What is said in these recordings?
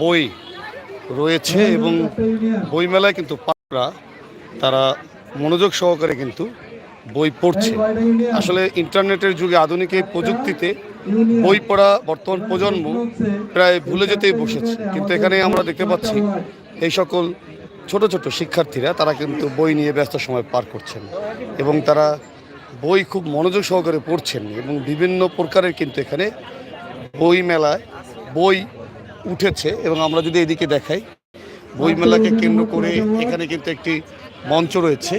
বই রয়েছে এবং বইমেলায় কিন্তু পাড়া, তারা মনোযোগ সহকারে কিন্তু বই পড়ছে। আসলে ইন্টারনেটের যুগে আধুনিক এই প্রযুক্তিতে বই পড়া বর্তমান প্রজন্ম প্রায় ভুলে যেতেই বসেছে। কিন্তু এখানে আমরা দেখতে পাচ্ছি এই সকল ছোট ছোট শিক্ষার্থীরা, তারা কিন্তু বই নিয়ে ব্যস্ত সময় পার করছেন এবং তারা বই খুব মনোযোগ সহকারে পড়ছেন এবং বিভিন্ন প্রকারের কিন্তু এখানে বই মেলায় বই উঠেছে এবং আমরা যদি এদিকে দেখাই, বইমেলাকে কেন্দ্র করে এখানে কিন্তু একটি মঞ্চ রয়েছে,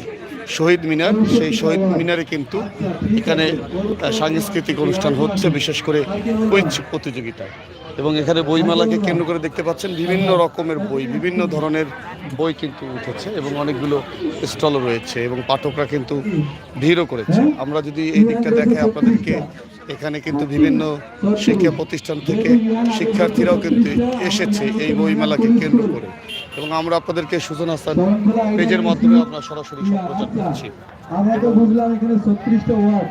শহীদ মিনার। সেই শহীদ মিনারে কিন্তু এখানে সাংস্কৃতিক অনুষ্ঠান হচ্ছে, বিশেষ করে কুইজ প্রতিযোগিতা। এবং এখানে বইমেলাকে কেন্দ্র করে দেখতে পাচ্ছেন বিভিন্ন রকমের বই, বিভিন্ন ধরনের বই কিন্তু উঠেছে এবং অনেকগুলো স্টলও রয়েছে এবং পাঠকরা কিন্তু ভিড়ও করেছে। আমরা যদি এই দিকটা দেখে আপনাদেরকে এখানে কিন্তু বিভিন্ন শিক্ষা প্রতিষ্ঠান থেকে শিক্ষার্থীরাও কিন্তু এসেছে এই বইমেলাকে কেন্দ্র করে। এবং আমরা আপনাদেরকে সুজন হাসান পেজের মাধ্যমে আমরা সরাসরি সম্প্রচার করছি। আমরা তো বুঝলাম এখানে ছত্রিশটা ওয়ার্ড।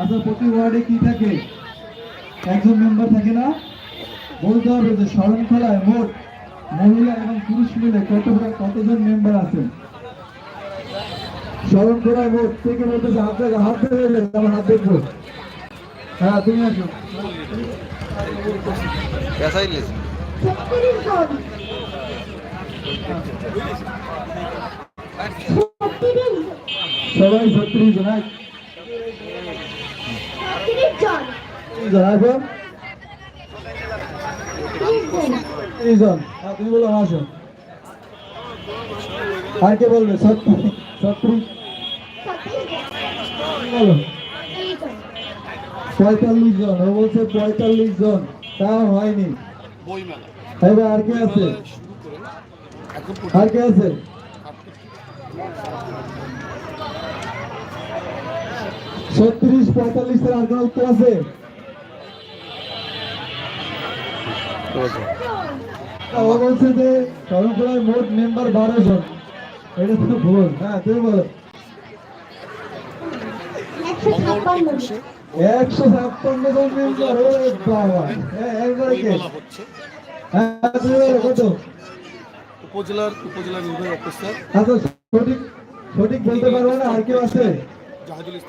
আচ্ছা প্রতি ওয়ার্ডে কি থাকে? একজন মেম্বার থাকে না? বলতে হবে যে শরণখোলায় মোট মহিলা এবং পুরুষ মিলে কত কতজন মেম্বার আছেন? শরণখোলায় মোট থেকে বলতেছে? হাত হাত দেখব হ্যাঁ তুমি আসো। সবাই ছত্রিশ জন এখন তিরিশ জন। হ্যাঁ তুমি বলো আসো। আর কে বলবে? ছত্রিশ ছত্রিশ। বলো। পঁয়তাল্লিশ জন। ও বলছে পঁয়তাল্লিশ জন। তাও হয়নি। আর কে আছে? আর কে আছে? ছত্রিশ, পঁয়তাল্লিশ আর উত্তর আছে? ও বলছে যে শরণখোলায় মোট মেম্বার বারো জন। এটা তো ভুল। হ্যাঁ তুমি বলো। জন মেম্বার ও বাবা। হ্যাঁ, একবারে কে হ্যাঁ কত? উপজেলার উপজেলা নির্বাহী অফিসার আচ্ছা সঠিক সঠিক বলতে পারব না আর কেউ আছে?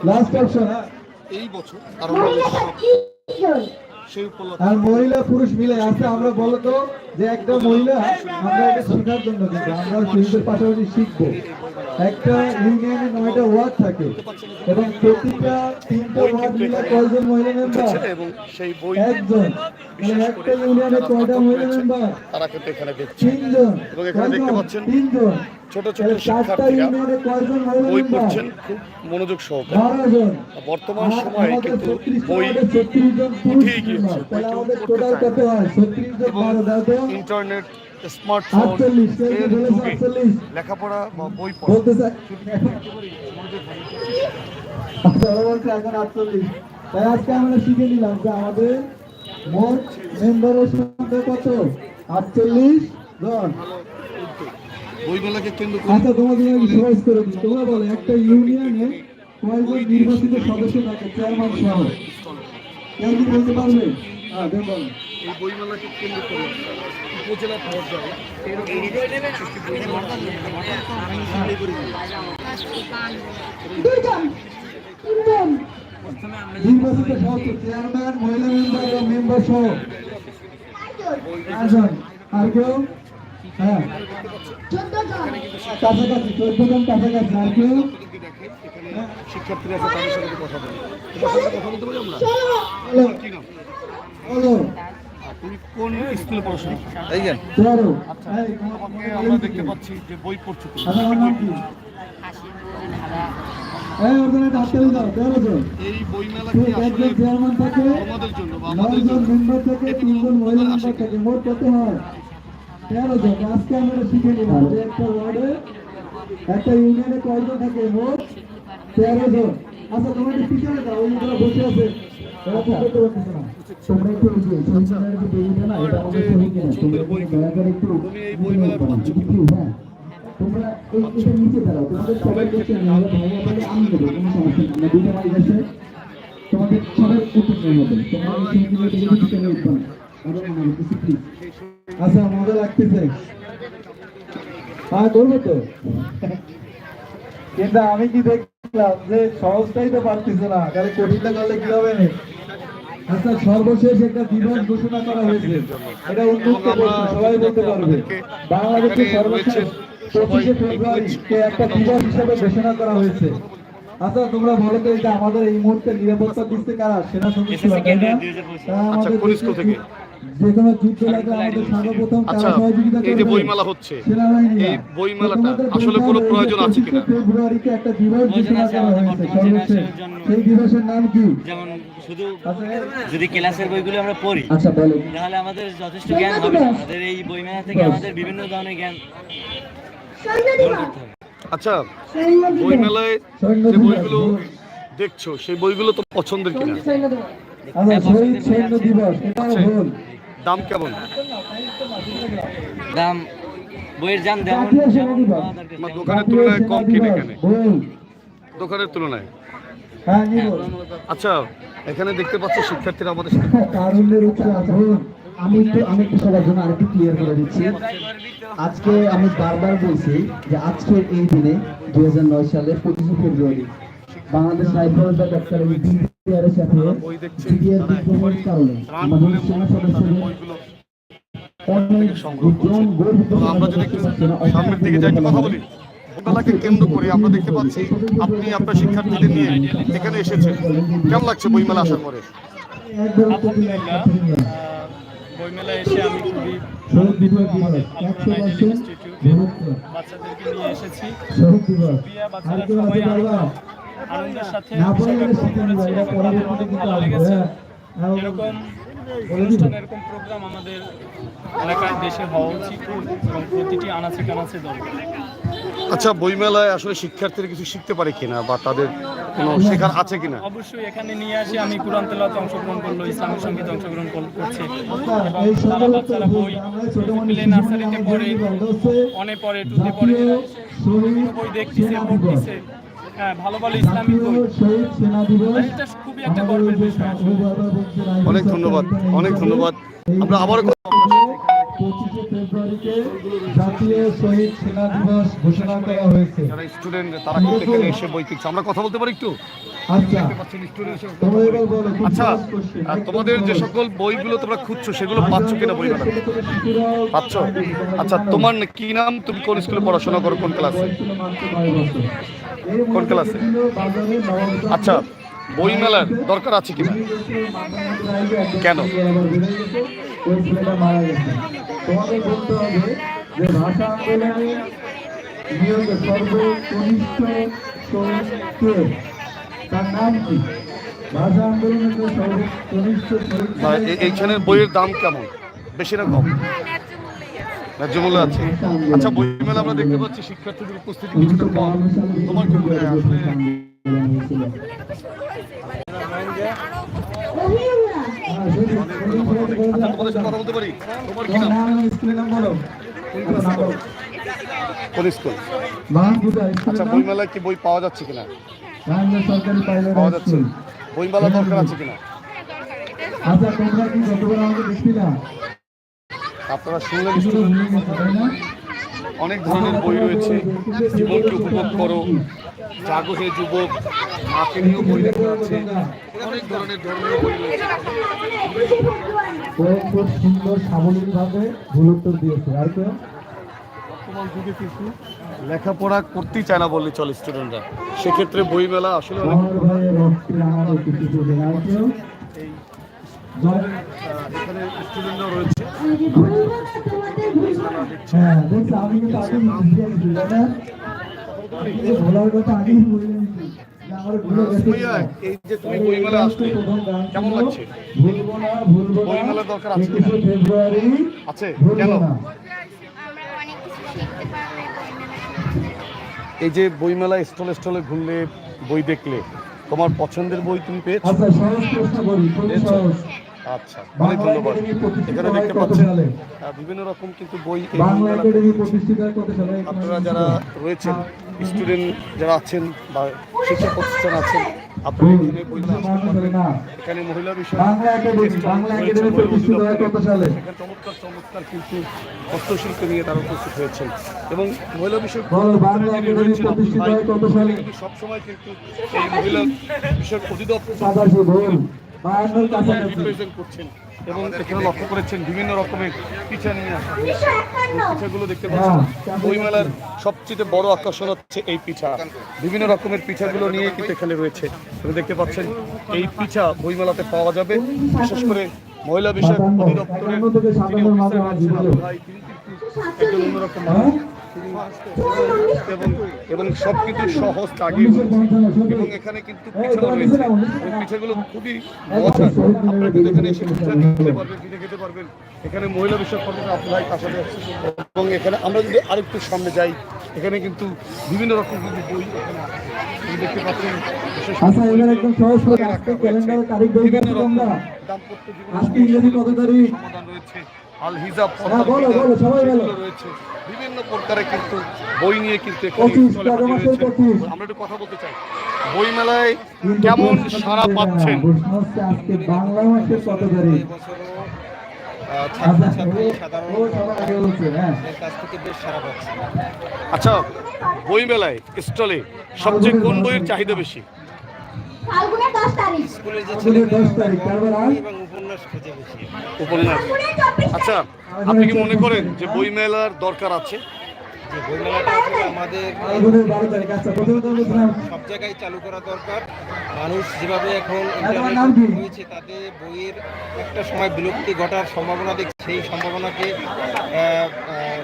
লাস্ট অপশন হ্যাঁ। এই বছর তারা সেই উপলক্ষে আর মহিলা পুরুষ মিলে আছে আমরা বলতো যে একটা মহিলা আমরা এটা শেখার জন্য কিন্তু আমরা শিশুদের পাশাপাশি শিখব। একটা ইউনিয়নে নয়টা ওয়ার্ড থাকে এবং প্রতিটা তিনটা ওয়ার্ড মিলে কয়জন মহিলা মেম্বার? এবং সেই বই একজন। মানে একটা ইউনিয়নে কয়টা মহিলা মেম্বার? তারা এখানে দেখছে। তিনজন। এবং এখানে দেখতে পাচ্ছেন তিনজন। ছোট ছোট শিক্ষার্থীরা বই পড়ছেন খুব মনোযোগ সহকারে। বর্তমান সময়ে কিন্তু বই আমাদের 36 জন পুরুষ উঠেই গিয়েছে। মেম্বার। তাহলে বই কেউ আমাদের পড়তে টোটাল চায়। কত 36 জন এবং বারো দাও তো ইন্টারনেট স্মার্টফোন 48 কে এর যুগে লেখাপড়া বা বই পড়া। এখন 48 তাই আজকে আমরা শিখে নিলাম যে আমাদের মোট মেম্বারের সংখ্যা কত? 48 জন। বইমেলাকে কেন্দ্র করে আচ্ছা তোমাদের আমি সহজ করে দিই। তোমরা বলো একটা ইউনিয়নে কয়জন নির্বাচিত সদস্য থাকে চেয়ারম্যান সহ। কেউ কি বলতে পারবে? হ্যাঁ বলো এই বইমেলাকে কেন্দ্র করে উপজেলা পর্যায়ে এরকম সৃষ্টি নির্বাচিত সদস্য চেয়ারম্যান মহিলা মেম্বার মেম্বার সহ। চারজন আর কেউ? হ্যাঁ। কাছাকাছি চোদ্দ জন কাছাকাছি আর কেউ? শিক্ষার্থীরা আছে তাদের সাথে কথা বলি। তোমার সাথে কথা বলতে পারি আমরা? বলো কি নাম? বলো আর তুমি কোন স্কুলে পড়াশোনা তেরো এই, তোমাকে আমরা দেখতে পাচ্ছি যে বই পড়ছো তুমি। আচ্ছা, আমার নাম কি? এই ওদের হাততালি দাও তেরো জন। এই বইমেলা কি আসলে চেয়ারম্যান থাকে তোমাদের জন্য বা আমাদের জন্য মেম্বার থাকে তিনজন মহিলা মেম্বার থাকে মোট কত হয়? তেরো জন আজকে আমরা শিখে নিলাম যে একটা ওয়ার্ডে একটা ইউনিয়নে কয়জন থাকে? মোট তেরো জন। আচ্ছা তোমরা একটু পিছনে দাও ওই যারা বসে আছে। তোমরা হ্যাঁ। নিচে দাঁড়াও। তোমাদের সবাই করতে নিয়ে ভাই বলে আমি দেবো কোনো সমস্যা নেই। দুটো মাইক আছে। তোমাদের উত্তর হবে। তোমরা আচ্ছা হ্যাঁ করব তো। কিন্তু আমি কি দেখলাম যে সহজটাই তো পারতেছে না। তাহলে কঠিনটা করলে কি হবে না? আচ্ছা সর্বশেষ একটা দিবস ঘোষণা করা হয়েছে। এটা উন্মুক্ত প্রশ্ন সবাই বলতে পারবে। বাংলাদেশের সর্বশেষ পঁচিশে ফেব্রুয়ারিকে একটা দিবস হিসেবে ঘোষণা করা হয়েছে। আচ্ছা তোমরা বলো তো এটা আমাদের এই মুহূর্তে নিরাপত্তা দিচ্ছে কারা? সেনা সদস্যরা তাই না? আচ্ছা, আমাদের থেকে? যে কোনো যুদ্ধ লাগলে আমাদের সর্বপ্রথম আচ্ছা এই যে বইমেলা হচ্ছে এই বইমেলাটা আসলে কোনো প্রয়োজন আছে কিনা? ফেব্রুয়ারিতে একটা দিবস ঘোষণা করা হয়েছে বর্তমান সর্বশেষ জেনারেশনের জন্য। সেই দিবসের নাম কি? যেমন শুধু যদি ক্লাসের বইগুলো আমরা পড়ি আচ্ছা বলো। তাহলে আমাদের যথেষ্ট জ্ঞান হবে। আমাদের এই বইমেলা থেকে আমাদের বিভিন্ন ধরনের জ্ঞান আচ্ছা যে বইগুলো দেখছ সেই বইগুলো তো পছন্দের কিনা? আচ্ছা শহীদ সৈন্য দিবস এটাও ভুল। দাম কেমন? দাম বইয়ের দাম তেমন। দোকানের তুলনায় কম কিনে ভুল দোকানের তুলনায়? হ্যাঁ আচ্ছা এখানে দেখতে পাচ্ছ শিক্ষার্থীরা আমাদের সাথে আছে। আমি একটু আমি একটু সবার জন্য আরেকটু ক্লিয়ার করে দিচ্ছি। আজকে আমি বারবার বলছি যে আজকের এই দিনে দুই সালের পঁচিশে ফেব্রুয়ারি বাংলাদেশ রাইফেলস বা সাথে বিদ্রোহের কারণে আমাদের সেনা সদস্যদের আমরা যদি একটু সামনের দিকে যাই কথা বলি। বইমেলাকে কেন্দ্র করে আমরা দেখতে পাচ্ছি আপনি আপনার শিক্ষার্থীদের নিয়ে এখানে এসেছেন। কেমন লাগছে বইমেলা আসার পরে? এসে আমি খুবই আমাদের ইনস্টিটিউটে বাচ্চাদেরকে নিয়ে এসেছি। বাচ্চারা সবাই আনন্দের সাথে করেছে অনেক ভালো লেগেছে হ্যাঁ। এরকম অনুষ্ঠান এরকম প্রোগ্রাম আমাদের এলাকায় দেশে হওয়া উচিত এবং প্রতিটি আনাচে কানাচে দরকার আচ্ছা বইমেলায় আসলে শিক্ষার্থীরা কিছু শিখতে পারে কিনা বা তাদের কোনো শেখার আছে কিনা? অবশ্যই এখানে নিয়ে আসি। আমি কোরআন তেলাওয়াতে অংশগ্রহণ করল ইসলামিক সঙ্গীতে অংশগ্রহণ কর- করছে। আচ্ছা, তারা বাচ্চারা বই প্লে নার্সারিতে পড়ে অনে পড়ে টুতে পড়ে। বই দেখতেছে পড়তেছে। ভালো ভালো ইসলামিক জাতীয় বই। শহীদ সেনা দিবস এটা খুবই একটা গর্বের যে বিষয়। আসলে। অভিভাবক বলছেন, আইন অনেক ধন্যবাদ অনেক ধন্যবাদ। আমরা আবারও কথা বলব। পঁচিশে ফেব্রুয়ারিতে জাতীয় শহীদ সেনা দিবস ঘোষণা করা হয়েছে যারা স্টুডেন্ট তারা কিন্তু এখানে এসে বই কিনছে। আমরা কথা বলতে পারি একটু? আচ্ছা। আচ্ছা আর তোমাদের যে সকল বইগুলো তোমরা খুঁজছো সেগুলো পাচ্ছ কিনা বই পাচ্ছ? আচ্ছা তোমার কি নাম? তুমি কোন স্কুলে পড়াশোনা করো কোন ক্লাসে কোন ক্লাসে? আচ্ছা বই মেলার দরকার আছে কিনা কেন? এ- এইখানের বইয়ের দাম কেমন বেশি না কম ন্যায্য মূল্য আছে। আচ্ছা বই মেলা আমরা দেখতে পাচ্ছি, শিক্ষার্থীদের উপস্থিতি কিছুটা কম। তোমার কি মনে আচ্ছা আচ্ছা স্কুলের বই কি বই পাওয়া যাচ্ছে কিনা? পাওয়া যাচ্ছে। স্কুল বই মেলা দরকার আছে কিনা? আচ্ছা তোমরা কি গতবার আমাকে আপনারা শুনলেন অনেক ধরনের বই রয়েছে। জীবনকে উপভোগ করো। জাগো হে যুবক মাকে নিয়েও বই লেখা আছে। অনেক ধরনের ধর্মীয় বই রয়েছে। ও খুব সুন্দর সাবলীল ভুল উত্তর দিয়েছে আর কেউ লেখাপড়া করতেই চায় না বললে চলে স্টুডেন্টরা সেক্ষেত্রে বই মেলা আসলে এখানে স্টুডেন্টরা রয়েছে। হ্যাঁ দেখছি আমি কিন্তু আগে এই ভোলার কথা আগেই বলে দিয়েছি যে আমার ভুলে এই যে তুমি বই আসলে কেমন লাগছে ভুলবো না ভুলবো না বই দরকার আছে ফেব্রুয়ারি আছে কেন না আমরা অনেক কিছু শিখতে পারব এই বই মেলায় এই যে বই স্টলে স্টলে ঘুরলে বই দেখলে তোমার পছন্দের বই তুমি পেয়েছ? আচ্ছা সহজ প্রশ্ন করি খুবই সহজ? আচ্ছা অনেক ধন্যবাদ। এখানে দেখতে পাচ্ছেন বিভিন্ন রকম কিন্তু বই আপনারা যারা রয়েছেন স্টুডেন্ট যারা আছেন বা শিক্ষা প্রতিষ্ঠান আছেন আপনারা এখানে আসতে পারবেন। মহিলা বিষয় চমৎকার চমৎকার কিন্তু হস্তশিল্প নিয়ে তারা উপস্থিত হয়েছেন। এবং মহিলা বিষয় বলো বাংলা একাডেমি প্রতিষ্ঠিত কত সালে? কিন্তু সবসময় কিন্তু এই মহিলা বিষয়ক অধিদপ্তর রিপ্রেজেন্ট করছেন এবং এখানে লক্ষ্য করেছেন বিভিন্ন রকমের পিঠা নিয়ে আসা পিঠাগুলো দেখতে পাচ্ছেন। বইমেলার সবচেয়ে বড় আকর্ষণ হচ্ছে এই পিঠা। বিভিন্ন রকমের পিঠাগুলো নিয়ে কিন্তু এখানে রয়েছে। এবং দেখতে পাচ্ছেন এই পিঠা বইমেলাতে পাওয়া যাবে। বিশেষ করে মহিলা বিষয়ক অধিদপ্তরের অফিসার। ভাই, তিনি একজন অন্যরকম। তিনি এবং এবং সব কিছু সহজ উনিশশো এবং এখানে কিন্তু পিঠা রয়েছে। এই পিঠাগুলো খুবই মজা আপনারা কিন্তু এখানে এসে পিঠা খেতে পারবেন পিঠে খেতে পারবেন। এখানে মহিলা বিষয়ক কর্মকর্তা আপনারাই তার সাথে এবং এখানে আমরা যদি আরেকটু সামনে যাই এখানে কিন্তু বিভিন্ন রকম কিন্তু বই দেখতে পাচ্ছেন আচ্ছা এবার একদম সহজ করে আজকে। তারিখ দাম্পত্য আজকে ইংরেজি কত তারিখ সমাধান রয়েছে। আল হিজাব হ্যাঁ, রয়েছে। বিভিন্ন প্রকারের কিন্তু বই নিয়ে কিন্তু। আমরা একটু কথা বলতে চাই। বই মেলায় কেমন পাচ্ছেন? বাংলা তারিখ? আচ্ছা, হ্যাঁ। আচ্ছা বই মেলায় স্টলে সবচেয়ে কোন বইয়ের চাহিদা বেশি? ফাল্গুনের তারিখ। তারিখ, তারপর আর? উপন্যাস চব্বিশ আচ্ছা আপনি কি মনে করেন যে বইমেলার দরকার আছে? বলছিলাম, সব জায়গায় চালু করা দরকার। মানুষ যেভাবে এখন ইন্টারনেট হয়েছে তাতে বইয়ের একটা সময় বিলুপ্তি ঘটার সম্ভাবনা দেখছি। সেই সম্ভাবনাকে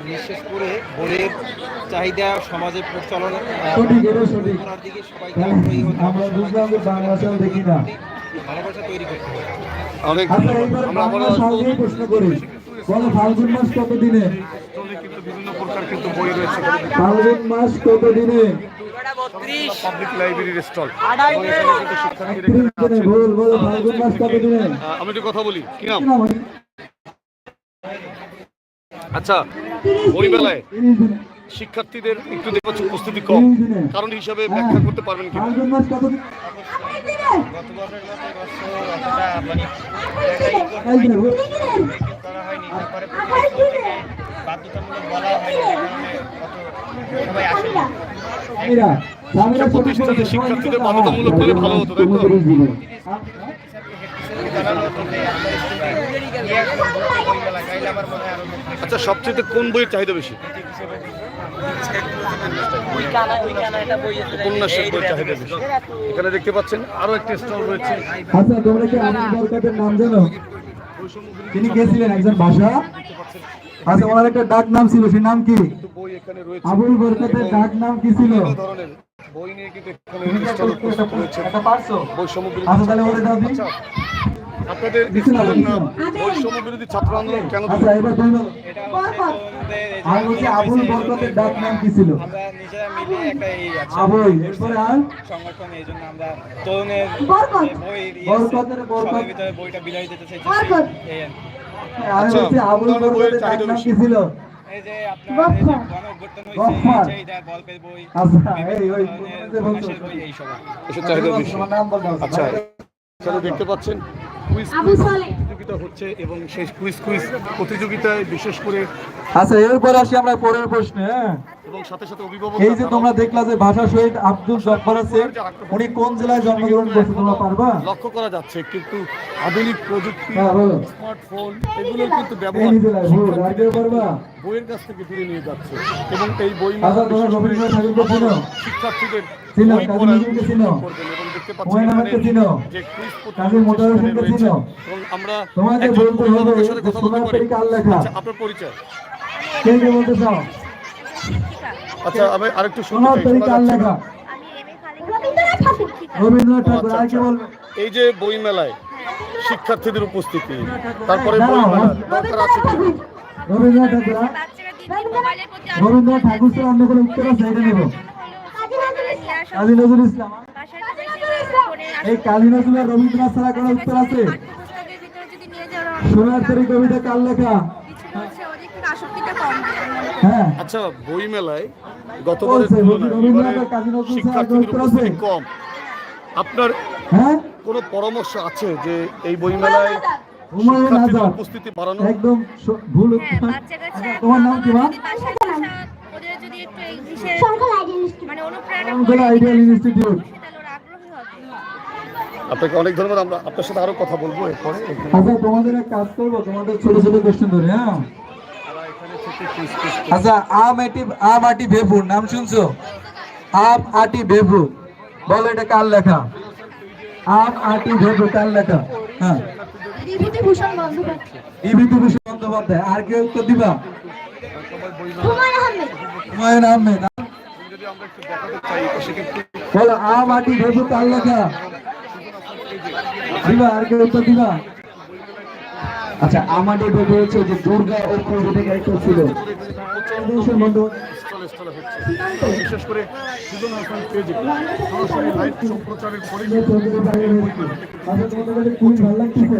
নিঃশেষ করে বইয়ের চাহিদা সমাজে প্রচলন। করার দিকে সবাইকে আগ্রহী হতে আমরা বুঝলাম যে বাংলা সাল দেখি না। ভালোবাসা তৈরি করতে হবে। অনেক আচ্ছা আমরা প্রশ্ন করি। বলো ফাল্গুন মাস কত দিনে কিন্তু বিভিন্ন প্রকার কিন্তু বই রয়েছে। ফাল্গুন মাস কত দিনে পাবলিক লাইব্রেরির স্টল আমি একটু কথা বলি। কি নাম? আচ্ছা শিক্ষার্থীদের একটু দেখতে পাচ্ছি উপস্থিতি কম কারণ হিসাবে। ব্যাখ্যা করতে পারবেন কি গত বাধ্যতামূলক বলা হয়নি। সবাই আসেনি। প্রতিষ্ঠানের শিক্ষার্থীদের বাধ্যতামূলক ভালো হতো, তাই তো? আচ্ছা সবচেয়ে কোন বইয়ের চাহিদা বেশি? উপন্যাসের বইয়ের চাহিদা বেশি। এখানে দেখতে পাচ্ছেন আরও একটি স্টল রয়েছে। আচ্ছা তোমরা কি বরকতের নাম জানো? তিনি গেছিলেন একজন ভাষা? আচ্ছা ওনার একটা ডাক নাম ছিল সে নাম কি? আবুল বরকতের ডাক নাম কি ছিল? বই নিয়ে কিন্তু এখানে আচ্ছা তাহলে দিন। আচ্ছা, আপনাদের স্কুলের নাম বৈষম্য বিরোধী ছাত্র আন্দোলন কেন আচ্ছা এবার তুমি বলো এটা হচ্ছে তরুণদের এই যে আর বলছি আবুল বরকতের ডাক নাম কি ছিল? আমরা নিজেরা মিলে একটা এই আছে আবুল এরপরে আর? সংগঠন এই জন্য আমরা তরুণের বই বরকতের বরকত। ভিতরে বইটা বিলাই দিতে চাইছি। আর আচ্ছা, বলছি আবুল বরকতের ডাক নাম কি ছিল? এই যে আপনার এই যে গফফার। গণঅভ্যুত্থান গফফার। হয়েছে এই গল্পের বই আচ্ছা, এই ওই এই সব এসব চাহিদা আচ্ছা দেখতে পাচ্ছেন কুইজ প্রতিযোগিতা হচ্ছে এবং সেই কুইজ কুইজ প্রতিযোগিতায় বিশেষ করে আচ্ছা এরপর আসি আমরা পরের প্রশ্নে হ্যাঁ? এবং সাথে সাথে অভিভাবক এই যে তোমরা দেখলা যে ভাষা শহীদ আব্দুল জব্বার আছে উনি কোন জেলায় জন্মগ্রহণ করছে তোমরা পারবা? লক্ষ্য করা যাচ্ছে কিন্তু আধুনিক প্রযুক্তি হ্যাঁ স্মার্টফোন এগুলো কিন্তু ব্যবহার বইয়ের কাছ থেকে দূরে নিয়ে যাচ্ছে। এবং এই বই আচ্ছা শিক্ষার্থীদের বই কাজী নজরুলকে হুমায়ুন আহমেদকে তোমাকে বলতে হবে সোনার লেখা? আচ্ছা আপনার পরিচয়। কে কে বলতে চাও? আচ্ছা আমি আরেকটু সোনার রবীন্দ্রনাথ ঠাকুর রবীন্দ্রনাথ ও, ঠাকুর আচ্ছা, আর কি। বলবে এই যে বই মেলায় শিক্ষার্থীদের উপস্থিতি তারপরে বই না, দরকার আছে? রবীন্দ্রনাথ ঠাকুর রবীন্দ্রনাথ ঠাকুর অন্য কোনো উত্তর আছে? এটা নেব। কাজী নজরুল ইসলাম এই কাজী নজরুল আর রবীন্দ্রনাথ ছাড়া কোনো উত্তর আছে? সোনার তরী কবিতা কার লেখা? হ্যাঁ। আচ্ছা বই মেলায় গতবারের তুলনায়? কম। আপনার হ্যাঁ? কোনো পরামর্শ আছে যে এই বইমেলায় হুমায়ুন শিক্ষার্থীদের উপস্থিতি বাড়ানো একদম ভুল হ্যাঁ আচ্ছা, তোমার নাম কি ওদের যদি একটু এই বিশেষ মানে অনুপ্রেরণা করে আইডিয়াল ইনস্টিটিউট আপনাকে অনেক ধন্যবাদ। আমরা আপনার সাথে আরও কথা বলব এরপরে। আচ্ছা তোমাদের এক কাজ করব তোমাদের ছোট ছোট কোশ্চেন ধরে হ্যাঁ? আচ্ছা আম আটি আম আটি ভেপুর নাম শুনছো? আম আটি ভেপুর। বলো এটা কার লেখা? আম আটি ভেপুর কার লেখা? হ্যাঁ। বিভূতিভূষণ বন্দ্যোপাধ্যায়। বিভূতিভূষণ বন্দ্যোপাধ্যায় আর কেউ উত্তর দিবা? হুমায়ুন আহমেদ। হুমায়ুন আহমেদ। যদি আমরা একটু দেখাতে চাই বলো আম আটি ভেপুর কার লেখা। দিবা আর কেউ উত্তর দিবা? আচ্ছা আমাদের ভেবে হচ্ছে যে দুর্গা ও কবিতা ক্যারেক্টার ছিল। বিশেষ করে সুজন হাসান পেজে। সরাসরি লাইভ সম্প্রচারের পরে আচ্ছা তোমাদের কাছে খুবই ভালো লাগতেছে।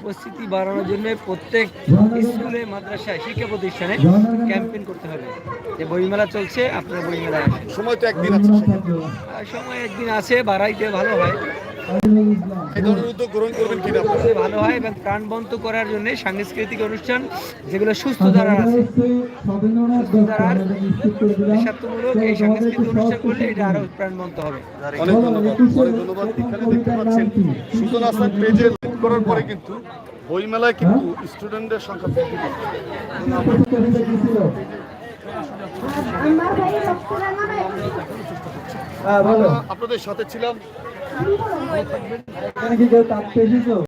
উপস্থিতি বাড়ানোর জন্য প্রত্যেক স্কুলে মাদ্রাসায় শিক্ষা প্রতিষ্ঠানে ক্যাম্পেইন করতে হবে। যে বইমেলা চলছে আপনারা বইমেলায় আসেন। সময় তো একদিন আছে। সময় একদিন আছে বাড়াইতে ভালো হয়। এই ধরনের উদ্যোগ গ্রহণ করবেন কিনা ভালো হয় এবং প্রাণবন্ত করার জন্য সাংস্কৃতিক অনুষ্ঠান যেগুলো সুস্থ দ্বারা আছে দেশাত্মমূলক এই সাংস্কৃতিক অনুষ্ঠান করলে এটা আরও প্রাণবন্ত হবে। অনেক ধন্যবাদ। অনেক ধন্যবাদ। এখানে দেখতে পাচ্ছেন সুজন হাসান পেজে করার পরে কিন্তু বইমেলায় কিন্তু স্টুডেন্টদের সংখ্যা বৃদ্ধি আপনাদের সাথে ছিলাম। কি কেউ তাক পেয়েছ